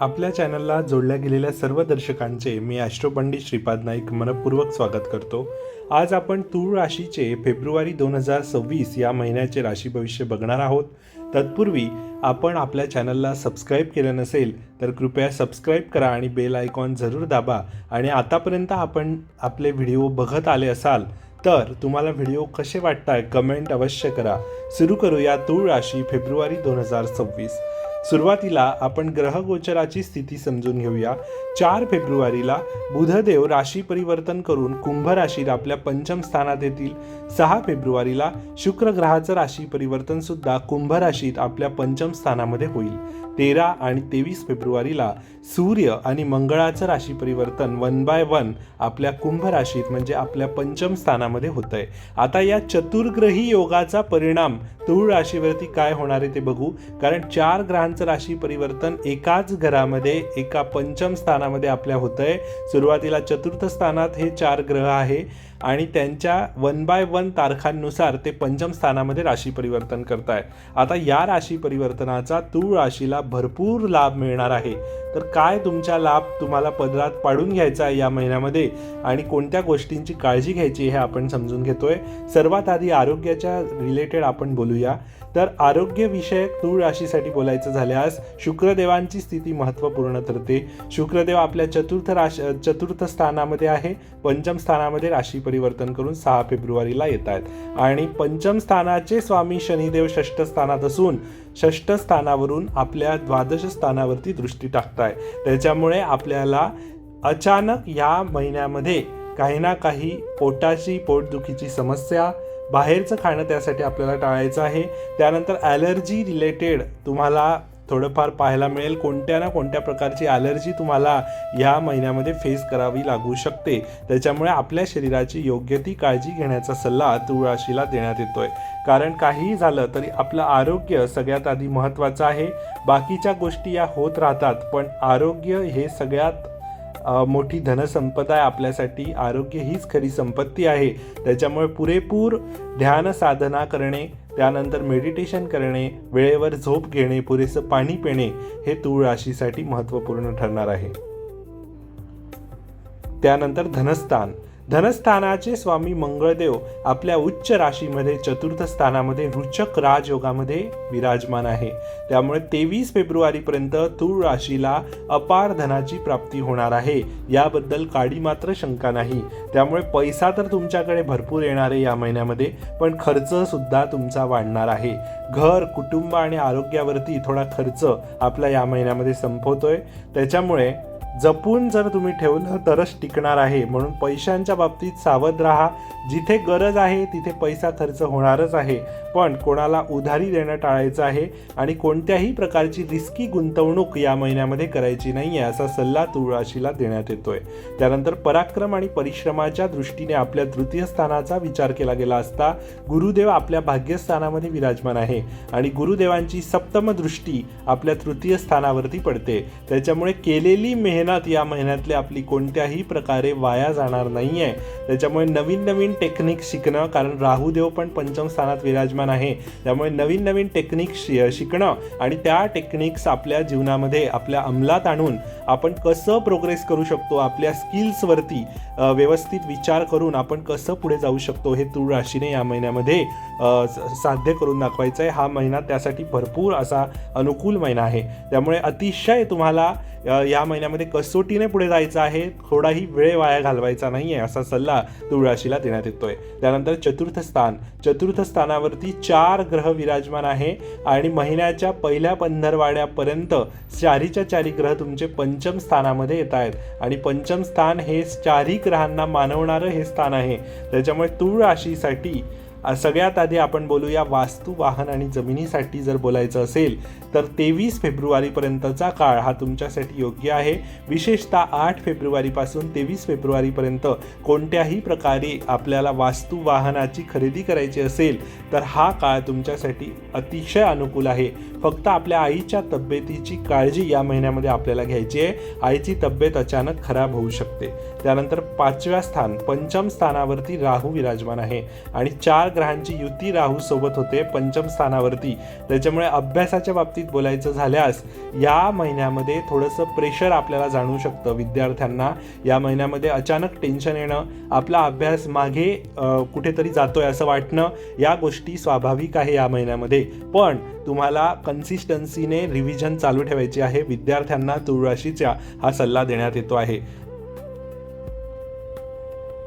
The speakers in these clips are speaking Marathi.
आपल्या चॅनलला जोडल्या गेलेल्या सर्व दर्शकांचे मी ॲस्ट्रोपंडित श्रीपाद नाईक मनपूर्वक स्वागत करतो. आज आपण तूळ राशीचे फेब्रुवारी दोन हजार सव्वीस या महिन्याचे राशी भविष्य बघणार आहोत. तत्पूर्वी आपण आपल्या चॅनलला सबस्क्राईब केलं नसेल तर कृपया सबस्क्राईब करा आणि बेल आयकॉन जरूर दाबा. आणि आतापर्यंत आपण आपले व्हिडिओ बघत आले असाल तर तुम्हाला व्हिडिओ कसे वाटताय कमेंट अवश्य करा. सुरू करूया तूळ राशी फेब्रुवारी दोन हजार सव्वीस. सुरुवातीला आपण ग्रहगोचराची स्थिती समजून घेऊया. चार फेब्रुवारीला बुधदेव राशी परिवर्तन करून कुंभ राशीत आपल्या पंचम स्थानात येतील. सहा फेब्रुवारीला शुक्र ग्रहाचं राशी परिवर्तन सुद्धा कुंभ राशीत आपल्या पंचम स्थानामध्ये होईल. तेरा आणि तेवीस फेब्रुवारीला सूर्य आणि मंगळाचं राशी परिवर्तन वन बाय वन आपल्या कुंभ राशीत म्हणजे आपल्या पंचम स्थानामध्ये होत आहे आता या चतुर्ग्रही योगाचा परिणाम तूळ राशीवरती काय होणार आहे ते बघू. कारण चार ग्रहां राशी परिवर्तन एकाच घरामध्ये एका पंचम स्थानामध्ये आपल्या होतंय. आहे सुरुवातीला चतुर्थ स्थानात हे चार ग्रह आहे. आणि त्यांच्या वन बाय वन तारखांनुसार ते पंचम स्थानामध्ये राशी परिवर्तन करताय आता या राशी परिवर्तनाचा तूळ राशीला भरपूर लाभ मिळणार आहे. तर काय तुमचा लाभ तुम्हाला पदरात पाडून घ्यायचा आहे या महिन्यामध्ये? आणि कोणत्या गोष्टींची काळजी घ्यायची हे आपण समजून घेतोय. सर्वात आधी आरोग्याच्या रिलेटेड आपण बोलूया. तर आरोग्यविषयक तूळ राशीसाठी बोलायचं झाल्यास शुक्रदेवांची स्थिती महत्त्वपूर्ण ठरते. शुक्रदेव आपल्या चतुर्थ राश चतुर्थ स्थानामध्ये आहे. पंचम स्थानामध्ये राशी परिवर्तन करून सहा फेब्रुवारीला येत आहेत आणि पंचम स्थानाचे स्वामी शनिदेव षष्ठ स्थानात असून षष्ठ स्थानावरून आपल्या द्वादश स्थानावरती दृष्टी टाकताय. त्याच्यामुळे आपल्याला अचानक या महिन्यामध्ये काही ना काही पोटाची पोटदुखीची समस्या बाहेरचं खाणं त्यासाठी आपल्याला टाळायचं आहे. त्यानंतर ॲलर्जी रिलेटेड तुम्हाला थोडंफार पाहायला मिळेल कोणत्या ना कोणत्या प्रकारची ॲलर्जी तुम्हाला ह्या महिन्यामध्ये फेस करावी लागू शकते. त्याच्यामुळे आपल्या शरीराची योग्य ती काळजी घेण्याचा सल्ला तुळशीला देण्यात देण्यात येतोय. कारण काहीही झालं तरी आपलं आरोग्य सगळ्यात आधी महत्त्वाचं आहे. बाकीच्या गोष्टी या होत राहतात पण आरोग्य हे सगळ्यात मोठी धनसंपदा आहे आपल्यासाठी. आरोग्य हीच खरी संपत्ती आहे. त्याच्यामुळे पुरेपूर ध्यान साधना करणे त्यानंतर मेडिटेशन करणे वेळेवर झोप घेणे पुरेसं पाणी पिणे हे तूळ राशीसाठी महत्त्वपूर्ण ठरणार आहे. त्यानंतर धनस्थान. धनस्थानाचे स्वामी मंगळदेव आपल्या उच्च राशीमध्ये चतुर्थ स्थानामध्ये रुचक राजयोगामध्ये विराजमान आहे. त्यामुळे तेवीस फेब्रुवारीपर्यंत तूळ राशीला अपार धनाची प्राप्ती होणार आहे. याबद्दल काडी मात्र शंका नाही. त्यामुळे पैसा तर तुमच्याकडे भरपूर येणार आहे या महिन्यामध्ये पण खर्च सुद्धा तुमचा वाढणार आहे. घर कुटुंब आणि आरोग्यावरती थोडा खर्च आपला या महिन्यामध्ये संपवतोय त्याच्यामुळे जपून जर तुम्ही ठेवलं तरच टिकणार आहे. म्हणून पैशांच्या बाबतीत सावध राहा. जिथे गरज आहे तिथे पैसा खर्च होणारच आहे. पण कोणाला उधारी देणं टाळायचं आहे आणि कोणत्याही प्रकारची रिस्की गुंतवणूक या महिन्यामध्ये करायची नाही आहे असा सल्ला तुळ देण्यात येतोय. त्यानंतर पराक्रम आणि परिश्रमाच्या दृष्टीने आपल्या तृतीय स्थानाचा विचार केला गेला असता गुरुदेव आपल्या भाग्यस्थानामध्ये विराजमान आहे आणि गुरुदेवांची सप्तम दृष्टी आपल्या तृतीय स्थानावरती पडते. त्याच्यामुळे केलेली मेहनत या महिन्यातली आपली कोणत्याही प्रकारे वाया जाणार नाही आहे त्याच्यामुळे नवीन नवीन टेक्निक शिकणं कारण राहुदेव पण पंचम स्थानात विराजमान आहे. त्यामुळे नवीन नवीन टेक्निक शि शिकणं आणि त्या टेक्निक्स आपल्या जीवनामध्ये आपल्या अंमलात आणून आपण कसं प्रोग्रेस करू शकतो आपल्या स्किल्सवरती व्यवस्थित विचार करून आपण कसं पुढे जाऊ शकतो हे तूळ राशीने या महिन्यामध्ये साध्य करून दाखवायचं आहे हा महिना त्यासाठी भरपूर असा अनुकूल महिना आहे. त्यामुळे अतिशय तुम्हाला या महिन्यामध्ये कसोटीने पुढे जायचं आहे. थोडाही वेळ वाया घालवायचा नाही आहे असा सल्ला तुळ देण्यात येतोय. त्यानंतर चतुर्थ स्थान. चतुर्थ स्थानावरती चार ग्रह विराजमान आहे आणि महिन्याच्या पहिल्या पंधरवाड्यापर्यंत चारीच्या चारी ग्रह तुमचे पंचम स्थानामध्ये येत आहेत. आणि पंचम स्थान हे चारही ग्रहांना मानवणारं हे स्थान आहे. त्याच्यामुळे तूळ राशीसाठी सगळ्यात आधी आपण बोलूया वास्तू वाहन आणि जमिनीसाठी जर बोलायचं असेल तर तेवीस फेब्रुवारीपर्यंतचा काळ हा तुमच्यासाठी योग्य आहे. विशेषतः आठ फेब्रुवारीपासून तेवीस फेब्रुवारीपर्यंत कोणत्याही प्रकारे आपल्याला वास्तू वाहनाची खरेदी करायची असेल तर हा काळ तुमच्यासाठी अतिशय अनुकूल आहे. फक्त आपल्या आईच्या तब्येतीची काळजी या महिन्यामध्ये आपल्याला घ्यायची आहे. आईची तब्येत अचानक खराब होऊ शकते. त्यानंतर पाचव्या स्थान पंचम स्थानावरती राहू विराजमान आहे. आणि चार ग्रहांची युती राहू सोबत होते पंचम स्थानावरती. त्याच्यामुळे अभ्यासाच्या बाबतीत बोलायचं झाल्यास या महिन्यामध्ये थोडंसं प्रेशर आपल्याला जाणवू शकतं विद्यार्थ्यांना. या महिन्यामध्ये अचानक टेन्शन येणं आपला अभ्यास मागे कुठेतरी जातोय असं वाटणं या गोष्टी स्वाभाविक आहे या महिन्यामध्ये. पण तुम्हाला कन्सिस्टन्सीने रिव्हिजन चालू ठेवायची आहे. विद्यार्थ्यांना तुळ हा सल्ला देण्यात येतो आहे.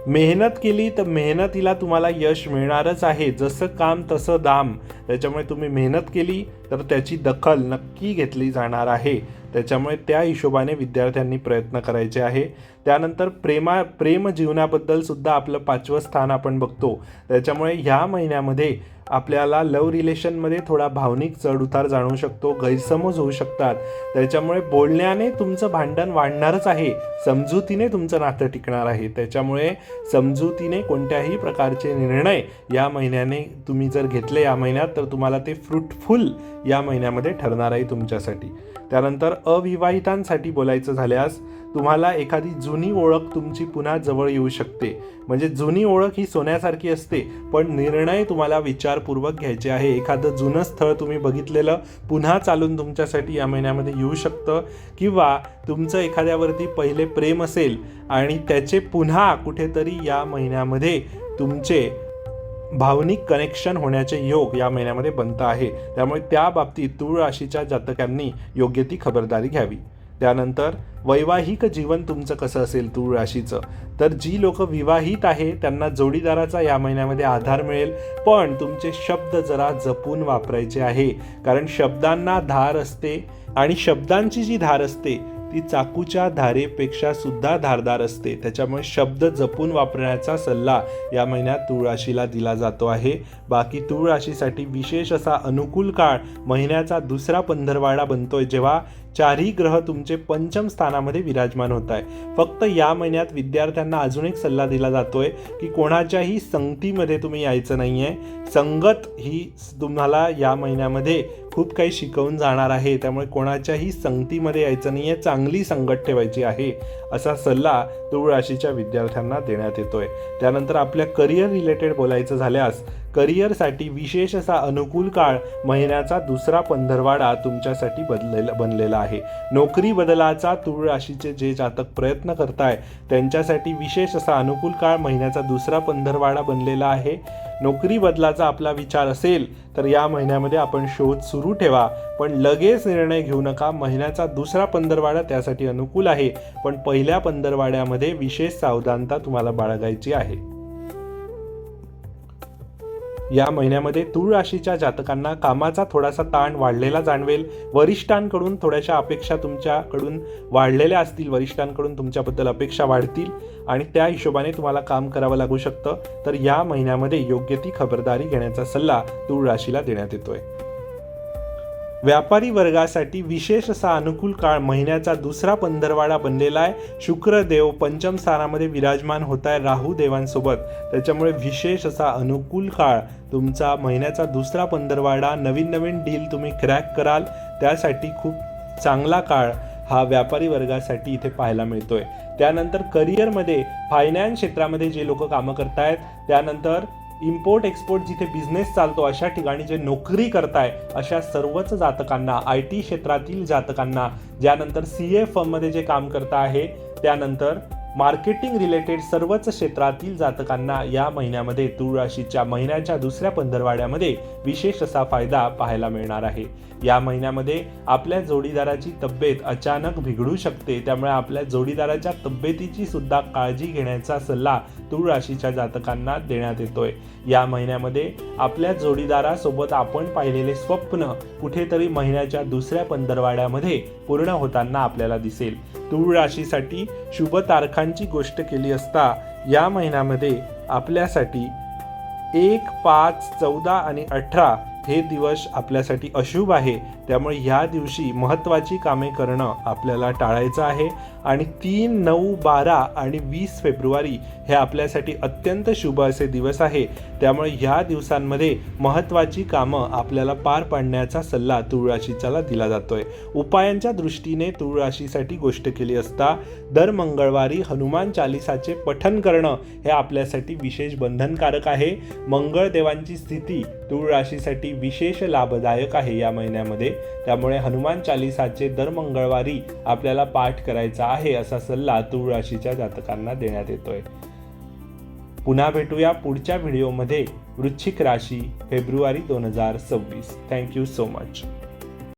मेहनत केली तर मेहनतीला तुम्हाला यश मिळणारच आहे. जसं काम तसं दाम. त्याच्यामुळे तुम्ही मेहनत केली तर त्याची दखल नक्की घेतली जाणार आहे. त्याच्यामुळे त्या हिशोबाने विद्यार्थ्यांनी प्रयत्न करायचे आहे. त्यानंतर प्रेमा प्रेम जीवनाबद्दल सुद्धा आपलं पाचवं स्थान आपण बघतो. त्याच्यामुळे ह्या महिन्यामध्ये आपल्याला लव रिलेशनमध्ये थोडा भावनिक चढउतार जाणवू शकतो गैरसमज होऊ शकतात. त्याच्यामुळे बोलण्याने तुमचं भांडण वाढणारच आहे. समजुतीने तुमचं नातं टिकणार आहे. त्याच्यामुळे समजुतीने कोणत्याही प्रकारचे निर्णय या महिन्याने तुम्ही जर घेतले या महिन्यात तर तुम्हाला ते फ्रुटफुल या महिन्यामध्ये ठरणार आहे तुमच्यासाठी. त्यानंतर अविवाहितांसाठी बोलायचं झाल्यास तुम्हाला एखादी जुनी जुनी ओळख तुमची पुन्हा जवळ येऊ शकते. म्हणजे जुनी ओळख ही सोन्यासारखी असते पण निर्णय तुम्हाला विचारपूर्वक घ्यायचे आहे. एखादं जुनं स्थळ तुम्ही बघितलेलं पुन्हा चालून तुमच्यासाठी या महिन्यामध्ये येऊ शकतं. किंवा तुमचं एखाद्यावरती पहिले प्रेम असेल आणि त्याचे पुन्हा कुठेतरी या महिन्यामध्ये तुमचे भावनिक कनेक्शन होण्याचे योग या महिन्यामध्ये बनत आहे. त्यामुळे त्या बाबतीत तूळ राशीच्या जातकांनी योग्य ती खबरदारी घ्यावी. त्यानंतर वैवाहिक जीवन तुमचं कसं असेल तूळ राशीचं तर जी लोक विवाहित आहे त्यांना जोडीदाराचा या महिन्यामध्ये आधार मिळेल. पण तुमचे शब्द जरा जपून वापरायचे आहे. कारण शब्दांना धार असते आणि शब्दांची जी धार असते ती चाकूच्या धारेपेक्षा सुद्धा धारदार असते. त्याच्यामुळे शब्द जपून वापरण्याचा सल्ला या महिन्यात तुळराशीला दिला जातो आहे. बाकी तुळराशीसाठी विशेष असा अनुकूल काळ महिन्याचा दुसरा पंधरवाडा बनतोय जेव्हा चारही ग्रह तुमचे पंचम स्थानामध्ये विराजमान होत आहे. फक्त या महिन्यात विद्यार्थ्यांना अजून एक सल्ला दिला जातोय की कोणाच्याही संगतीमध्ये तुम्ही यायचं नाही आहे संगत ही तुम्हाला या महिन्यामध्ये खूप काही शिकवून जाणार आहे. त्यामुळे कोणाच्याही संगतीमध्ये यायचं नाही आहे चांगली संगत ठेवायची आहे असा सल्ला तूळ राशीच्या विद्यार्थ्यांना देण्यात येतोय. त्यानंतर आपल्या करिअर रिलेटेड बोलायचं झाल्यास करिअरसाठी विशेष असा अनुकूल काळ महिन्याचा दुसरा पंधरवाडा तुमच्यासाठी बदलेला बनलेला आहे. नोकरी बदलाचा तुळ राशीचे जे जातक प्रयत्न करताय त्यांच्यासाठी विशेष असा अनुकूल काळ महिन्याचा दुसरा पंधरवाडा बनलेला आहे. नोकरी बदलाचा आपला विचार असेल तर या महिन्यामध्ये आपण शोध सुरू ठेवा. पण लगेच निर्णय घेऊ नका महिन्याचा दुसरा पंधरवाडा त्यासाठी अनुकूल आहे. पण पहिल्या पंधरवाड्यामध्ये विशेष सावधानता तुम्हाला बाळगायची आहे. या महिन्यामध्ये तूळ राशीच्या जातकांना कामाचा थोडासा ताण वाढलेला जाणवेल. वरिष्ठांकडून थोड्याशा अपेक्षा तुमच्याकडून वाढलेल्या असतील. वरिष्ठांकडून तुमच्याबद्दल अपेक्षा वाढतील. आणि त्या हिशोबाने तुम्हाला काम करावं लागू शकतं. तर या महिन्यामध्ये योग्य ती खबरदारी घेण्याचा सल्ला तूळ राशीला देण्यात येतोय. व्यापारी वर्गासाठी विशेष असा अनुकूल काळ महिन्याचा दुसरा पंधरवाडा बनलेला आहे. शुक्रदेव पंचम स्थानामध्ये विराजमान होत आहे राहू देवांसोबत. त्याच्यामुळे विशेष असा अनुकूल काळ तुमचा महिन्याचा दुसरा पंधरवाडा नवीन नवीन डील तुम्ही क्रॅक कराल. त्यासाठी खूप चांगला काळ हा व्यापारी वर्गासाठी इथे पाहायला मिळतोय. त्यानंतर करिअरमध्ये फायनान्स क्षेत्रामध्ये जे लोक कामं करतायत त्यानंतर इम्पोर्ट एक्सपोर्ट जिथे बिझनेस चालतो अशा ठिकाणी जे नोकरी करताय अशा सर्वच जातकांना आय टी क्षेत्रातील जातकांना ज्यानंतर सी ए फर्ममध्ये जे काम करता आहे त्यानंतर मार्केटिंग रिलेटेड सर्वच क्षेत्रातील जातकांना या महिन्यामध्ये तूळ राशीच्या महिन्याच्या दुसऱ्या पंधरवाड्यामध्ये विशेष असा फायदा पाहायला मिळणार आहे. या महिन्यामध्ये आपल्या जोडीदाराची तब्येत अचानक बिघडू शकते त्यामुळे आपल्या जोडीदाराच्या तब्येतीची सुद्धा काळजी घेण्याचा सल्ला तूळ राशीच्या जातकांना देण्यात येतोय. या महिन्यामध्ये आपल्या जोडीदारासोबत आपण पाहिलेले स्वप्न कुठेतरी महिन्याच्या दुसऱ्या पंधरवाड्यामध्ये पूर्ण होताना आपल्याला दिसेल. तूळ राशीसाठी शुभ तारखांची गोष्ट केली असता या महिन्यामध्ये आपल्यासाठी एक पाच चौदा आणि अठरा हे दिवस आपल्यासाठी अशुभ आहे. त्यामुळे ह्या दिवशी महत्त्वाची कामे करणं आपल्याला टाळायचं आहे. आणि तीन नऊ बारा आणि वीस फेब्रुवारी हे आपल्यासाठी अत्यंत शुभ असे दिवस आहे. त्यामुळे ह्या दिवसांमध्ये महत्त्वाची कामं आपल्याला पार पाडण्याचा सल्ला तुळराशीच्याला दिला जातोय. उपायांच्या दृष्टीने तुळराशीसाठी गोष्ट केली असता दर मंगळवारी हनुमान चालिसाचे पठन करणं हे आपल्यासाठी विशेष बंधनकारक आहे. मंगळदेवांची स्थिती तुळराशीसाठी विशेष लाभदायक आहे या महिन्यामध्ये. त्यामुळे हनुमान चालिसाचे दर मंगळवारी आपल्याला पाठ करायचा आहे असा सल्ला तूळ राशीच्या जातकांना देण्यात येतोय. पुन्हा भेटूया पुढच्या व्हिडिओमध्ये. वृश्चिक राशी फेब्रुवारी दोन हजार सव्वीस. Thank you so much